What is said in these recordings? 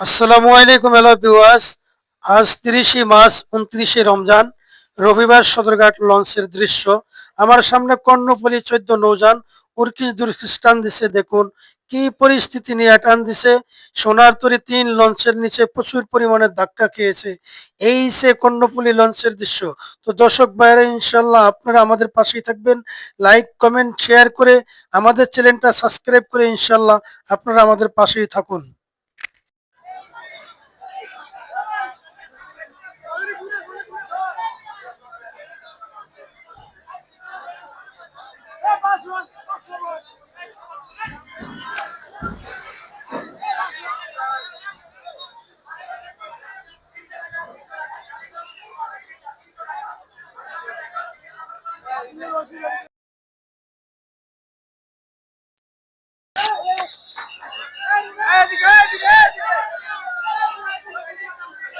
আসসালামু আলাইকুম hello viewers আজ তিরিশে মার্চ, উনত্রিশে রমজান। রবিবার সদরঘাট লঞ্চের দৃশ্য। আমার সামনে কর্ণফুলি চোদ্দ নৌজান উর্কিশ দুর্কিশ টান দিছে। দেখুন কি পরিস্থিতি নিয়ে টান দিছে। সোনার তরি তিন লঞ্চের নিচে প্রচুর পরিমাণে ধাক্কা খেয়েছে। এই সে কর্ণফুলি লঞ্চের দৃশ্য। তো দর্শক বাইরে ইনশাল্লাহ আপনারা আমাদের পাশেই থাকবেন। লাইক, কমেন্ট শেয়ার করে আমাদের চ্যানেলটা সাবস্ক্রাইব করে ইনশাল্লাহ আপনারা আমাদের পাশেই থাকুন।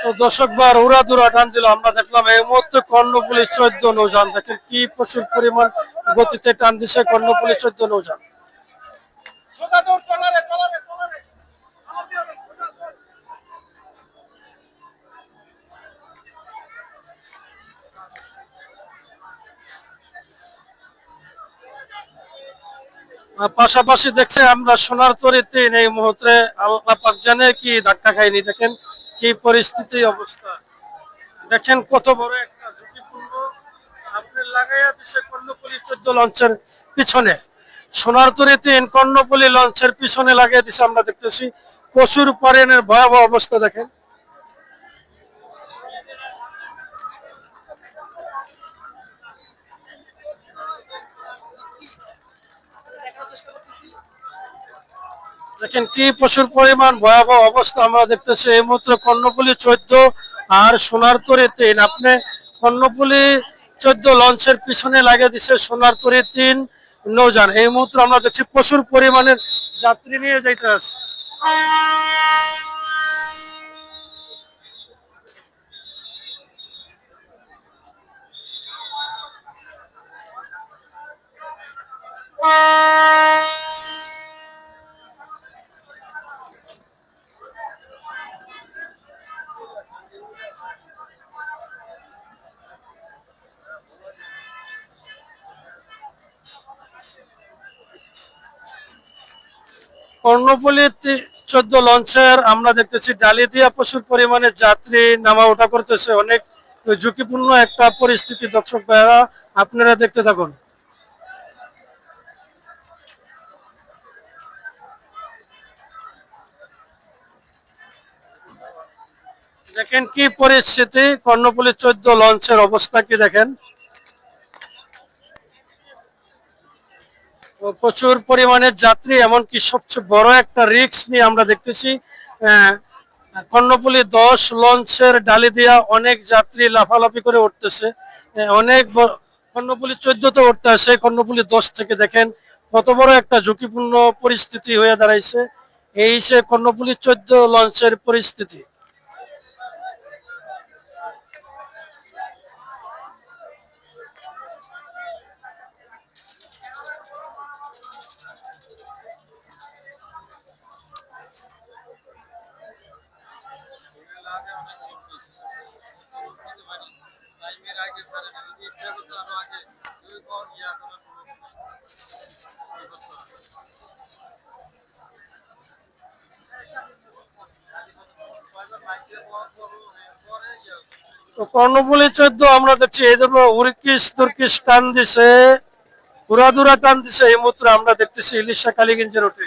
তো দর্শক, বার উড়া দুরা টানছিল, আমরা দেখলাম এই মুহূর্তে কর্ণপুলি চোদ্দ নৌযান। দেখেন কি প্রচুর পরিমাণ গতিতে টান দিছে কর্ণপুলি চোদ্দ নৌযান। পাশাপাশি দেখছে আমরা সোনার তরিতে এই মুহূর্তে আল্লাহ পাক জানে কি ধাক্কা খাইনি দেখেন কি পরিস্থিতি অবস্থা। দেখেন কত বড় একটা ঝুঁকিপূর্ণ আপনি লাগাইয়া দিছে কর্ণপল্লী চোদ্দ লঞ্চের পিছনে। সোনার তরি তিন কর্ণপল্লী লঞ্চের পিছনে লাগিয়ে দিছে, আমরা দেখতেছি। প্রচুর পরিমাণের ভয়াবহ অবস্থা, দেখেন। দেখেন কি প্রচুর পরিমাণ ভয়াবহ অবস্থা আমরা দেখতেছি। এই মুহূর্তে কর্ণপুলি চোদ্দ আর সোনার তরি তিন। আপনি কর্ণপুলি চোদ্দ লঞ্চের পিছনে লাগিয়ে দিছে সোনার তরি তিন নৌযান। এই মুহূর্তে আমরা দেখছি প্রচুর পরিমাণের যাত্রী নিয়ে যাইতে আছে কর্ণফুলি চোদ্দ লঞ্চের আমরা দেখতেছি ডালিয়া প্রচুর পরিমাণে যাত্রী নামা ওঠা করতেছে। অনেক ঝুঁকিপূর্ণ একটা পরিস্থিতি, দর্শক ভাইয়েরা, আপনারা দেখতে থাকুন। দেখেন কি পরিস্থিতি, কর্ণফুলি চোদ্দ লঞ্চের অবস্থা কি দেখেন? প্রচুর পরিমাণের যাত্রী এমনকি সবচেয়ে বড় একটা রিক্স নিয়ে আমরা দেখতেছি আহ, কর্ণফুলী দশ লঞ্চের ডালি দিয়া অনেক যাত্রী লাফালাফি করে উঠতেছে। অনেক কর্ণফুলী চোদ্দতে উঠতে আসে কর্ণফুলী দশ থেকে দেখেন কত বড় একটা ঝুঁকিপূর্ণ পরিস্থিতি হয়ে দাঁড়াইছে। এই সে কর্ণফুলী চোদ্দ লঞ্চের পরিস্থিতি। তো কর্ণফুলী চোদ্দ আমরা দেখছি, এই জন্য উরকিস তুর্কিস টান দিছে উড়াদুরা টান দিছে, এই মুহূর্তে আমরা দেখতেছি ইলিশা কালীগঞ্জের ওঠে